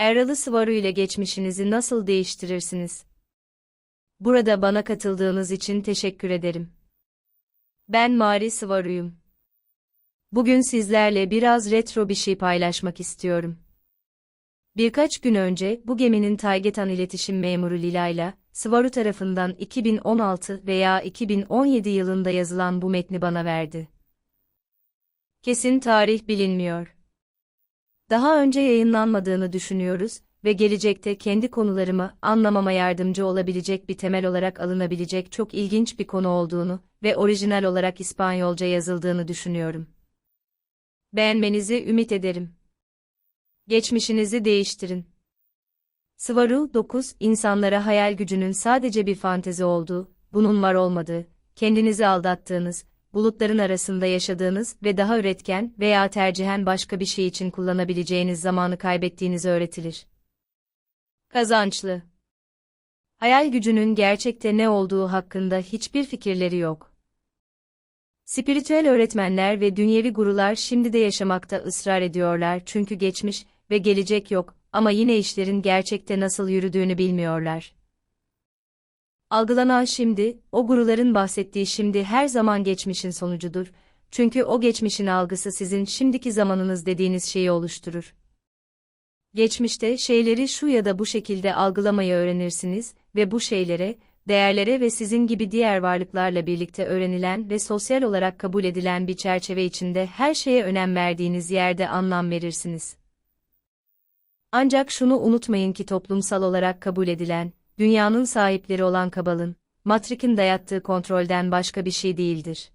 Erralı Sıvaru ile geçmişinizi nasıl değiştirirsiniz? Burada bana katıldığınız için teşekkür ederim. Ben Mari Sıvaru'yum. Bugün sizlerle biraz retro bir şey paylaşmak istiyorum. Birkaç gün önce bu geminin Taygetan iletişim memuru Lilayla, Sıvaru tarafından 2016 veya 2017 yılında yazılan bu metni bana verdi. Kesin tarih bilinmiyor. Daha önce yayınlanmadığını düşünüyoruz ve gelecekte kendi konularımı anlamama yardımcı olabilecek bir temel olarak alınabilecek çok ilginç bir konu olduğunu ve orijinal olarak İspanyolca yazıldığını düşünüyorum. Beğenmenizi ümit ederim. Geçmişinizi değiştirin. Sıvaru 9 insanlara hayal gücünün sadece bir fantezi olduğu, bunun var olmadığı, kendinizi aldattığınız, bulutların arasında yaşadığınız ve daha üretken veya tercihen başka bir şey için kullanabileceğiniz zamanı kaybettiğinizi öğretilir. Kazançlı Hayal gücünün gerçekte ne olduğu hakkında hiçbir fikirleri yok. Spiritüel öğretmenler ve dünyevi gurular şimdi de yaşamakta ısrar ediyorlar çünkü geçmiş ve gelecek yok ama yine işlerin gerçekte nasıl yürüdüğünü bilmiyorlar. Algılanan şimdi, o guruların bahsettiği şimdi her zaman geçmişin sonucudur. Çünkü o geçmişin algısı sizin şimdiki zamanınız dediğiniz şeyi oluşturur. Geçmişte şeyleri şu ya da bu şekilde algılamayı öğrenirsiniz ve bu şeylere, değerlere ve sizin gibi diğer varlıklarla birlikte öğrenilen ve sosyal olarak kabul edilen bir çerçeve içinde her şeye önem verdiğiniz yerde anlam verirsiniz. Ancak şunu unutmayın ki toplumsal olarak kabul edilen, dünyanın sahipleri olan kabalın, matrikin dayattığı kontrolden başka bir şey değildir.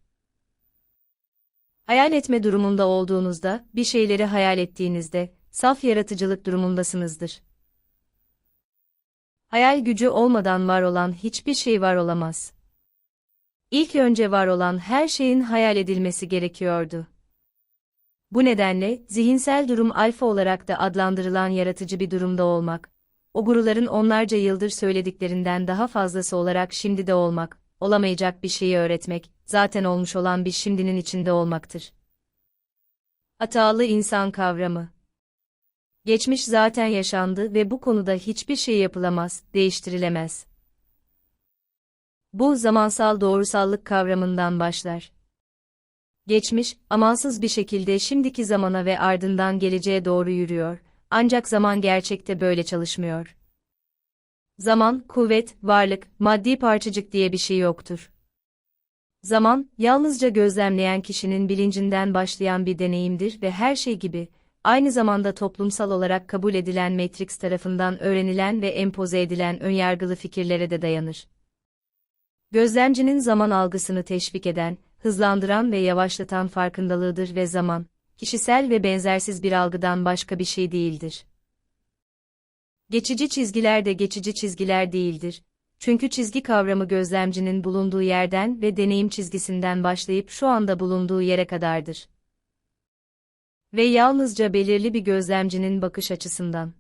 Hayal etme durumunda olduğunuzda, bir şeyleri hayal ettiğinizde, saf yaratıcılık durumundasınızdır. Hayal gücü olmadan var olan hiçbir şey var olamaz. İlk önce var olan her şeyin hayal edilmesi gerekiyordu. Bu nedenle, zihinsel durum alfa olarak da adlandırılan yaratıcı bir durumda olmak, o guruların onlarca yıldır söylediklerinden daha fazlası olarak şimdi de olmak, olamayacak bir şeyi öğretmek, zaten olmuş olan bir şimdinin içinde olmaktır. Hatalı insan kavramı Geçmiş zaten yaşandı ve bu konuda hiçbir şey yapılamaz, değiştirilemez. Bu zamansal doğrusallık kavramından başlar. Geçmiş, amansız bir şekilde şimdiki zamana ve ardından geleceğe doğru yürüyor, ancak zaman gerçekte böyle çalışmıyor. Zaman, kuvvet, varlık, maddi parçacık diye bir şey yoktur. Zaman, yalnızca gözlemleyen kişinin bilincinden başlayan bir deneyimdir ve her şey gibi, aynı zamanda toplumsal olarak kabul edilen Matrix tarafından öğrenilen ve empoze edilen önyargılı fikirlere de dayanır. Gözlemcinin zaman algısını teşvik eden, hızlandıran ve yavaşlatan farkındalığıdır ve zaman, kişisel ve benzersiz bir algıdan başka bir şey değildir. Geçici çizgiler de geçici çizgiler değildir. Çünkü çizgi kavramı gözlemcinin bulunduğu yerden ve deneyim çizgisinden başlayıp şu anda bulunduğu yere kadardır. Ve yalnızca belirli bir gözlemcinin bakış açısından.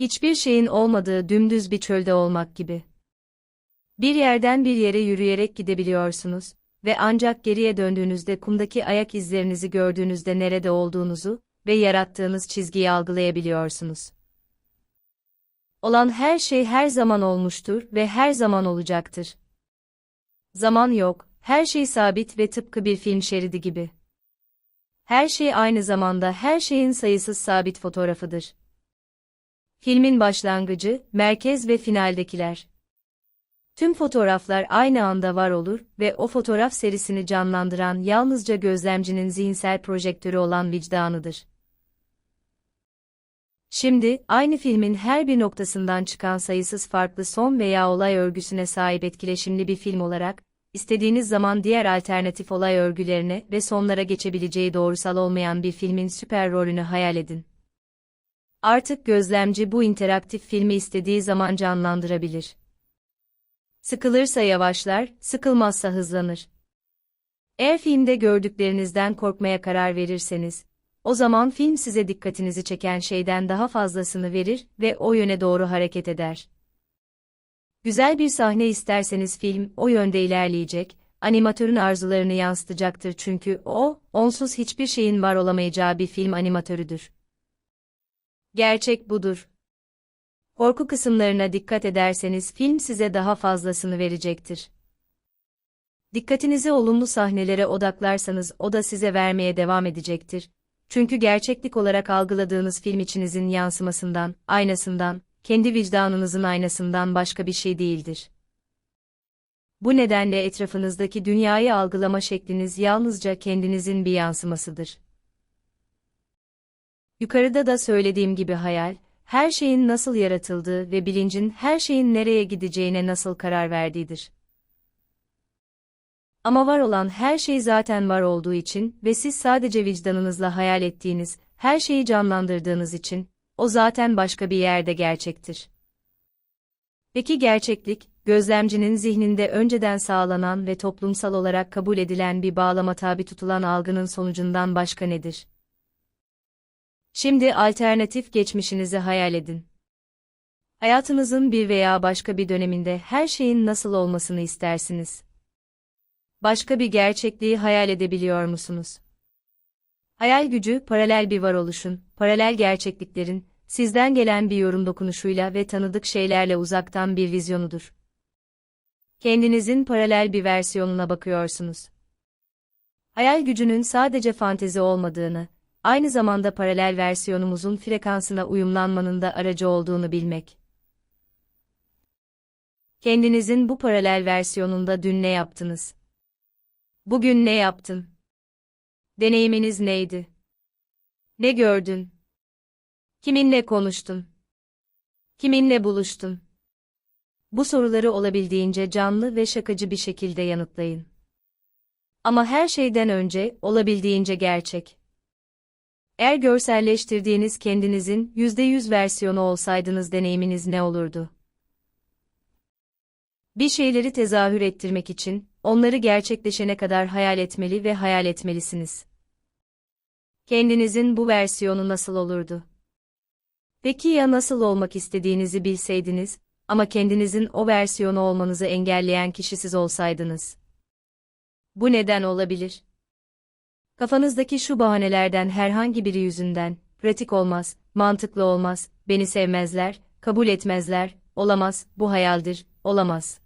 Hiçbir şeyin olmadığı dümdüz bir çölde olmak gibi. Bir yerden bir yere yürüyerek gidebiliyorsunuz ve ancak geriye döndüğünüzde kumdaki ayak izlerinizi gördüğünüzde nerede olduğunuzu ve yarattığınız çizgiyi algılayabiliyorsunuz. Olan her şey her zaman olmuştur ve her zaman olacaktır. Zaman yok, her şey sabit ve tıpkı bir film şeridi gibi. Her şey aynı zamanda her şeyin sayısız sabit fotoğrafıdır. Filmin başlangıcı, merkez ve finaldekiler. Tüm fotoğraflar aynı anda var olur ve o fotoğraf serisini canlandıran yalnızca gözlemcinin zihinsel projektörü olan vicdanıdır. Şimdi, aynı filmin her bir noktasından çıkan sayısız farklı son veya olay örgüsüne sahip etkileşimli bir film olarak, istediğiniz zaman diğer alternatif olay örgülerine ve sonlara geçebileceği doğrusal olmayan bir filmin süper rolünü hayal edin. Artık gözlemci bu interaktif filmi istediği zaman canlandırabilir. Sıkılırsa yavaşlar, sıkılmazsa hızlanır. Eğer filmde gördüklerinizden korkmaya karar verirseniz, o zaman film size dikkatinizi çeken şeyden daha fazlasını verir ve o yöne doğru hareket eder. Güzel bir sahne isterseniz film o yönde ilerleyecek, animatörün arzularını yansıtacaktır çünkü o, onsuz hiçbir şeyin var olamayacağı bir film animatörüdür. Gerçek budur. Korku kısımlarına dikkat ederseniz film size daha fazlasını verecektir. Dikkatinizi olumlu sahnelere odaklarsanız o da size vermeye devam edecektir. Çünkü gerçeklik olarak algıladığınız film içinizin yansımasından, aynasından, kendi vicdanınızın aynasından başka bir şey değildir. Bu nedenle etrafınızdaki dünyayı algılama şekliniz yalnızca kendinizin bir yansımasıdır. Yukarıda da söylediğim gibi hayal, her şeyin nasıl yaratıldığı ve bilincin her şeyin nereye gideceğine nasıl karar verdiğidir. Ama var olan her şey zaten var olduğu için ve siz sadece vicdanınızla hayal ettiğiniz, her şeyi canlandırdığınız için, o zaten başka bir yerde gerçektir. Peki gerçeklik, gözlemcinin zihninde önceden sağlanan ve toplumsal olarak kabul edilen bir bağlama tabi tutulan algının sonucundan başka nedir? Şimdi alternatif geçmişinizi hayal edin. Hayatınızın bir veya başka bir döneminde her şeyin nasıl olmasını istersiniz? Başka bir gerçekliği hayal edebiliyor musunuz? Hayal gücü, paralel bir varoluşun, paralel gerçekliklerin, sizden gelen bir yorum dokunuşuyla ve tanıdık şeylerle uzaktan bir vizyonudur. Kendinizin paralel bir versiyonuna bakıyorsunuz. Hayal gücünün sadece fantezi olmadığını, aynı zamanda paralel versiyonumuzun frekansına uyumlanmanın da aracı olduğunu bilmek. Kendinizin bu paralel versiyonunda dün ne yaptınız? Bugün ne yaptın? Deneyiminiz neydi? Ne gördün? Kiminle konuştun? Kiminle buluştun? Bu soruları olabildiğince canlı ve şakacı bir şekilde yanıtlayın. Ama her şeyden önce olabildiğince gerçek. Eğer görselleştirdiğiniz kendinizin %100 versiyonu olsaydınız deneyiminiz ne olurdu? Bir şeyleri tezahür ettirmek için, onları gerçekleşene kadar hayal etmeli ve hayal etmelisiniz. Kendinizin bu versiyonu nasıl olurdu? Peki ya nasıl olmak istediğinizi bilseydiniz, ama kendinizin o versiyonu olmanızı engelleyen kişi siz olsaydınız? Bu neden olabilir? Kafanızdaki şu bahanelerden herhangi biri yüzünden, pratik olmaz, mantıklı olmaz, beni sevmezler, kabul etmezler, olamaz, bu hayaldir, olamaz.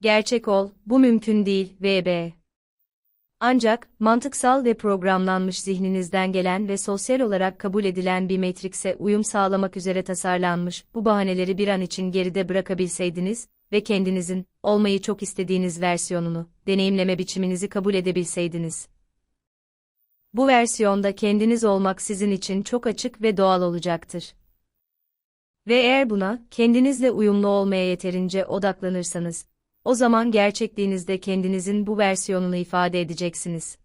Gerçek ol, bu mümkün değil, VB. Ancak, mantıksal ve programlanmış zihninizden gelen ve sosyal olarak kabul edilen bir matrikse uyum sağlamak üzere tasarlanmış bu bahaneleri bir an için geride bırakabilseydiniz ve kendinizin, olmayı çok istediğiniz versiyonunu, deneyimleme biçiminizi kabul edebilseydiniz. Bu versiyonda kendiniz olmak sizin için çok açık ve doğal olacaktır. Ve eğer buna, kendinizle uyumlu olmaya yeterince odaklanırsanız, o zaman gerçekliğinizde kendinizin bu versiyonunu ifade edeceksiniz.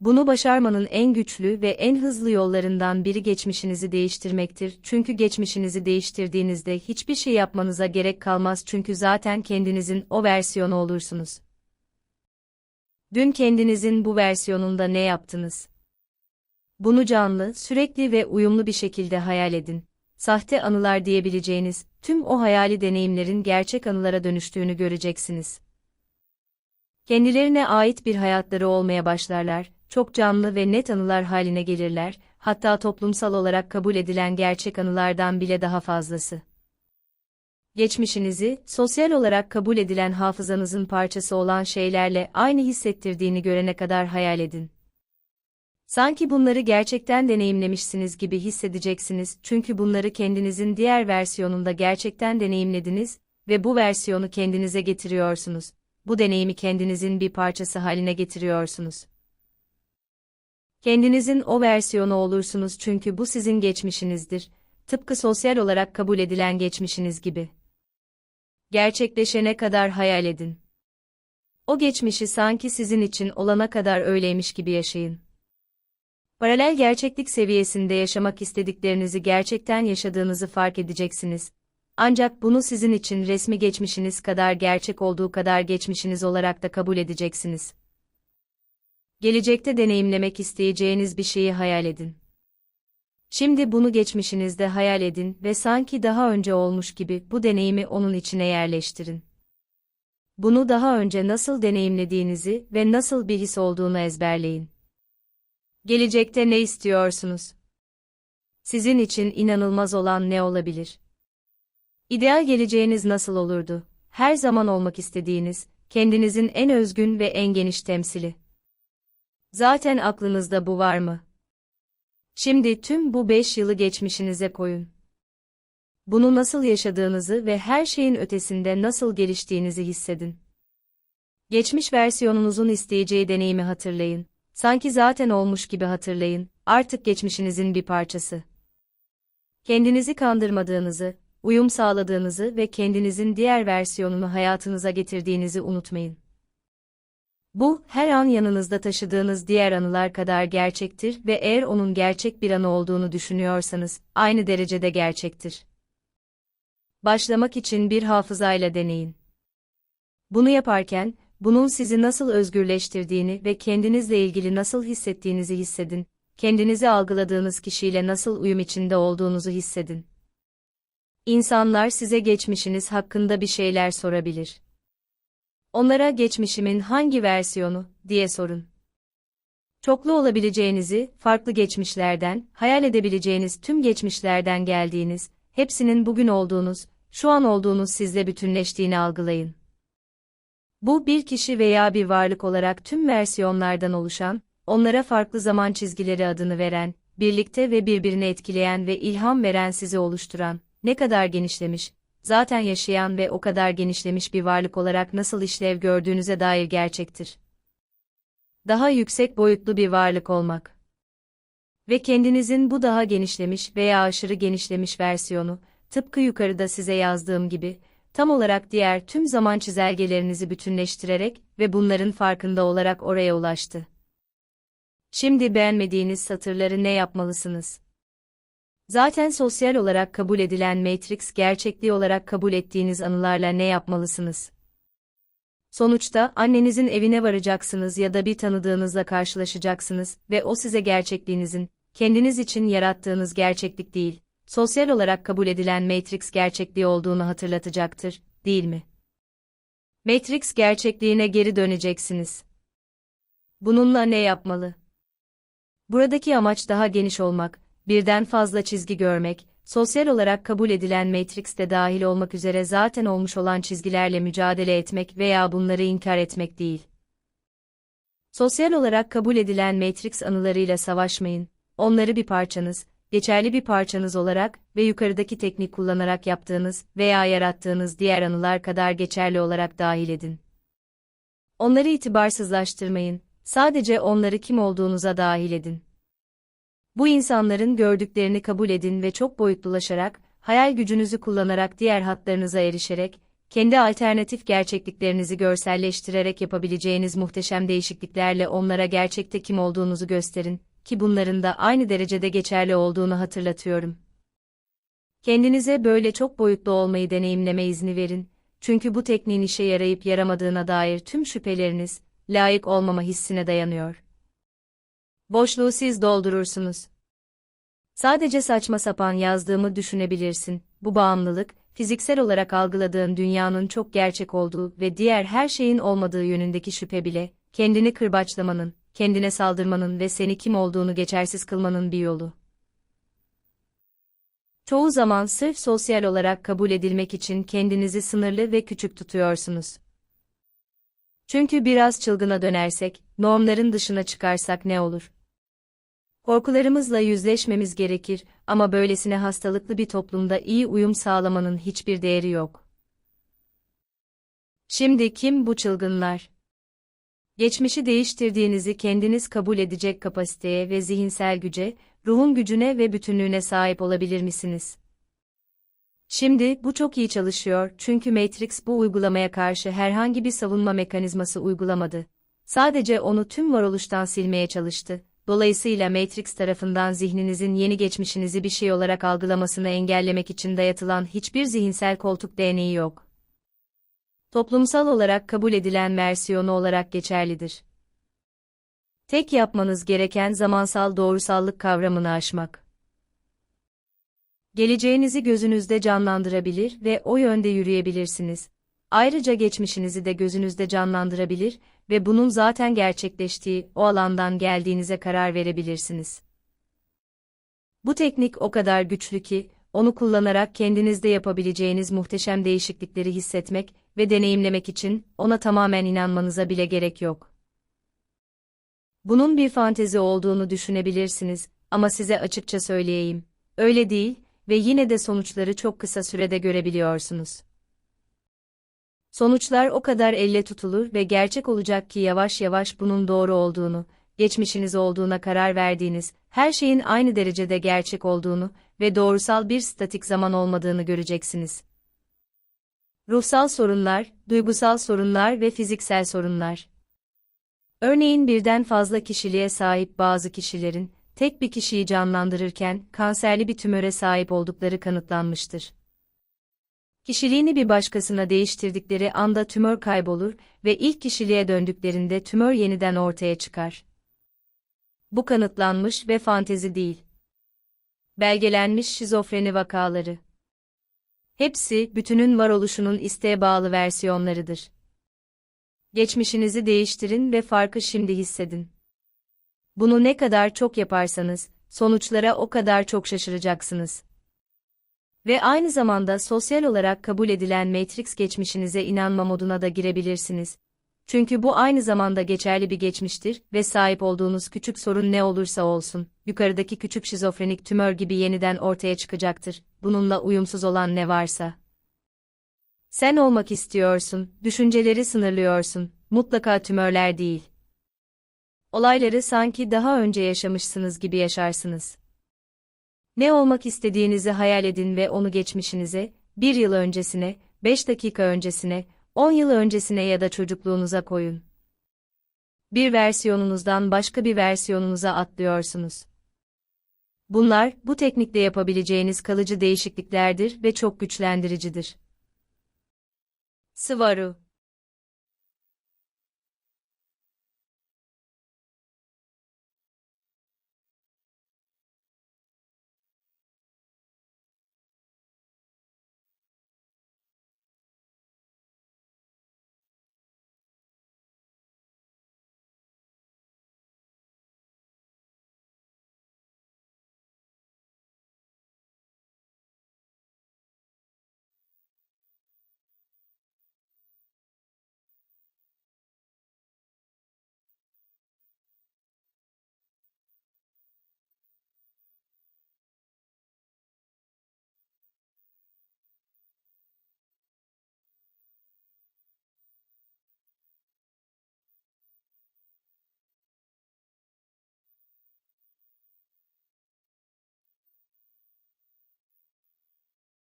Bunu başarmanın en güçlü ve en hızlı yollarından biri geçmişinizi değiştirmektir. Çünkü geçmişinizi değiştirdiğinizde hiçbir şey yapmanıza gerek kalmaz çünkü zaten kendinizin o versiyonu olursunuz. Dün kendinizin bu versiyonunda ne yaptınız? Bunu canlı, sürekli ve uyumlu bir şekilde hayal edin sahte anılar diyebileceğiniz tüm o hayali deneyimlerin gerçek anılara dönüştüğünü göreceksiniz. Kendilerine ait bir hayatları olmaya başlarlar, çok canlı ve net anılar haline gelirler, hatta toplumsal olarak kabul edilen gerçek anılardan bile daha fazlası. Geçmişinizi, sosyal olarak kabul edilen hafızanızın parçası olan şeylerle aynı hissettirdiğini görene kadar hayal edin. Sanki bunları gerçekten deneyimlemişsiniz gibi hissedeceksiniz çünkü bunları kendinizin diğer versiyonunda gerçekten deneyimlediniz ve bu versiyonu kendinize getiriyorsunuz. Bu deneyimi kendinizin bir parçası haline getiriyorsunuz. Kendinizin o versiyonu olursunuz çünkü bu sizin geçmişinizdir, tıpkı sosyal olarak kabul edilen geçmişiniz gibi. Gerçekleşene kadar hayal edin. O geçmişi sanki sizin için olana kadar öyleymiş gibi yaşayın. Paralel gerçeklik seviyesinde yaşamak istediklerinizi gerçekten yaşadığınızı fark edeceksiniz. Ancak bunu sizin için resmi geçmişiniz kadar gerçek olduğu kadar geçmişiniz olarak da kabul edeceksiniz. Gelecekte deneyimlemek isteyeceğiniz bir şeyi hayal edin. Şimdi bunu geçmişinizde hayal edin ve sanki daha önce olmuş gibi bu deneyimi onun içine yerleştirin. Bunu daha önce nasıl deneyimlediğinizi ve nasıl bir his olduğunu ezberleyin. Gelecekte ne istiyorsunuz? Sizin için inanılmaz olan ne olabilir? İdeal geleceğiniz nasıl olurdu? Her zaman olmak istediğiniz, kendinizin en özgün ve en geniş temsili. Zaten aklınızda bu var mı? Şimdi tüm bu beş yılı geçmişinize koyun. Bunu nasıl yaşadığınızı ve her şeyin ötesinde nasıl geliştiğinizi hissedin. Geçmiş versiyonunuzun isteyeceği deneyimi hatırlayın. Sanki zaten olmuş gibi hatırlayın, artık geçmişinizin bir parçası. Kendinizi kandırmadığınızı, uyum sağladığınızı ve kendinizin diğer versiyonunu hayatınıza getirdiğinizi unutmayın. Bu, her an yanınızda taşıdığınız diğer anılar kadar gerçektir ve eğer onun gerçek bir anı olduğunu düşünüyorsanız, aynı derecede gerçektir. Başlamak için bir hafızayla deneyin. Bunu yaparken, bunun sizi nasıl özgürleştirdiğini ve kendinizle ilgili nasıl hissettiğinizi hissedin, kendinizi algıladığınız kişiyle nasıl uyum içinde olduğunuzu hissedin. İnsanlar size geçmişiniz hakkında bir şeyler sorabilir. Onlara geçmişimin hangi versiyonu diye sorun. Çoklu olabileceğinizi, farklı geçmişlerden, hayal edebileceğiniz tüm geçmişlerden geldiğiniz, hepsinin bugün olduğunuz, şu an olduğunuz sizle bütünleştiğini algılayın. Bu bir kişi veya bir varlık olarak tüm versiyonlardan oluşan, onlara farklı zaman çizgileri adını veren, birlikte ve birbirini etkileyen ve ilham veren sizi oluşturan, ne kadar genişlemiş, zaten yaşayan ve o kadar genişlemiş bir varlık olarak nasıl işlev gördüğünüze dair gerçektir. Daha yüksek boyutlu bir varlık olmak. Ve kendinizin bu daha genişlemiş veya aşırı genişlemiş versiyonu, tıpkı yukarıda size yazdığım gibi, tam olarak diğer tüm zaman çizelgelerinizi bütünleştirerek ve bunların farkında olarak oraya ulaştı. Şimdi beğenmediğiniz satırları ne yapmalısınız? Zaten sosyal olarak kabul edilen Matrix gerçekliği olarak kabul ettiğiniz anılarla ne yapmalısınız? Sonuçta annenizin evine varacaksınız ya da bir tanıdığınızla karşılaşacaksınız ve o size gerçekliğinizin, kendiniz için yarattığınız gerçeklik değil, sosyal olarak kabul edilen Matrix gerçekliği olduğunu hatırlatacaktır, değil mi? Matrix gerçekliğine geri döneceksiniz. Bununla ne yapmalı? Buradaki amaç daha geniş olmak, birden fazla çizgi görmek, sosyal olarak kabul edilen Matrix'te dahil olmak üzere zaten olmuş olan çizgilerle mücadele etmek veya bunları inkar etmek değil. Sosyal olarak kabul edilen Matrix anılarıyla savaşmayın, onları bir parçanız, geçerli bir parçanız olarak ve yukarıdaki teknik kullanarak yaptığınız veya yarattığınız diğer anılar kadar geçerli olarak dahil edin. Onları itibarsızlaştırmayın, sadece onları kim olduğunuza dahil edin. Bu insanların gördüklerini kabul edin ve çok boyutlulaşarak, hayal gücünüzü kullanarak diğer hatlarınıza erişerek, kendi alternatif gerçekliklerinizi görselleştirerek yapabileceğiniz muhteşem değişikliklerle onlara gerçekte kim olduğunuzu gösterin ki bunların da aynı derecede geçerli olduğunu hatırlatıyorum. Kendinize böyle çok boyutlu olmayı deneyimleme izni verin, çünkü bu tekniğin işe yarayıp yaramadığına dair tüm şüpheleriniz, layık olmama hissine dayanıyor. Boşluğu siz doldurursunuz. Sadece saçma sapan yazdığımı düşünebilirsin. Bu bağımlılık, fiziksel olarak algıladığın dünyanın çok gerçek olduğu ve diğer her şeyin olmadığı yönündeki şüphe bile, kendini kırbaçlamanın, kendine saldırmanın ve seni kim olduğunu geçersiz kılmanın bir yolu. Çoğu zaman sırf sosyal olarak kabul edilmek için kendinizi sınırlı ve küçük tutuyorsunuz. Çünkü biraz çılgına dönersek, normların dışına çıkarsak ne olur? Korkularımızla yüzleşmemiz gerekir ama böylesine hastalıklı bir toplumda iyi uyum sağlamanın hiçbir değeri yok. Şimdi kim bu çılgınlar? Geçmişi değiştirdiğinizi kendiniz kabul edecek kapasiteye ve zihinsel güce, ruhun gücüne ve bütünlüğüne sahip olabilir misiniz? Şimdi bu çok iyi çalışıyor çünkü Matrix bu uygulamaya karşı herhangi bir savunma mekanizması uygulamadı. Sadece onu tüm varoluştan silmeye çalıştı. Dolayısıyla Matrix tarafından zihninizin yeni geçmişinizi bir şey olarak algılamasını engellemek için dayatılan hiçbir zihinsel koltuk değneği yok toplumsal olarak kabul edilen versiyonu olarak geçerlidir. Tek yapmanız gereken zamansal doğrusallık kavramını aşmak. Geleceğinizi gözünüzde canlandırabilir ve o yönde yürüyebilirsiniz. Ayrıca geçmişinizi de gözünüzde canlandırabilir ve bunun zaten gerçekleştiği o alandan geldiğinize karar verebilirsiniz. Bu teknik o kadar güçlü ki, onu kullanarak kendinizde yapabileceğiniz muhteşem değişiklikleri hissetmek ve deneyimlemek için ona tamamen inanmanıza bile gerek yok. Bunun bir fantezi olduğunu düşünebilirsiniz ama size açıkça söyleyeyim, öyle değil ve yine de sonuçları çok kısa sürede görebiliyorsunuz. Sonuçlar o kadar elle tutulur ve gerçek olacak ki yavaş yavaş bunun doğru olduğunu, geçmişiniz olduğuna karar verdiğiniz, her şeyin aynı derecede gerçek olduğunu ve doğrusal bir statik zaman olmadığını göreceksiniz. Ruhsal sorunlar, duygusal sorunlar ve fiziksel sorunlar. Örneğin birden fazla kişiliğe sahip bazı kişilerin, tek bir kişiyi canlandırırken kanserli bir tümöre sahip oldukları kanıtlanmıştır. Kişiliğini bir başkasına değiştirdikleri anda tümör kaybolur ve ilk kişiliğe döndüklerinde tümör yeniden ortaya çıkar. Bu kanıtlanmış ve fantezi değil. Belgelenmiş şizofreni vakaları. Hepsi bütünün varoluşunun isteğe bağlı versiyonlarıdır. Geçmişinizi değiştirin ve farkı şimdi hissedin. Bunu ne kadar çok yaparsanız, sonuçlara o kadar çok şaşıracaksınız. Ve aynı zamanda sosyal olarak kabul edilen Matrix geçmişinize inanma moduna da girebilirsiniz. Çünkü bu aynı zamanda geçerli bir geçmiştir ve sahip olduğunuz küçük sorun ne olursa olsun, yukarıdaki küçük şizofrenik tümör gibi yeniden ortaya çıkacaktır, bununla uyumsuz olan ne varsa. Sen olmak istiyorsun, düşünceleri sınırlıyorsun, mutlaka tümörler değil. Olayları sanki daha önce yaşamışsınız gibi yaşarsınız. Ne olmak istediğinizi hayal edin ve onu geçmişinize, bir yıl öncesine, beş dakika öncesine, 10 yıl öncesine ya da çocukluğunuza koyun. Bir versiyonunuzdan başka bir versiyonunuza atlıyorsunuz. Bunlar, bu teknikle yapabileceğiniz kalıcı değişikliklerdir ve çok güçlendiricidir. Sıvaru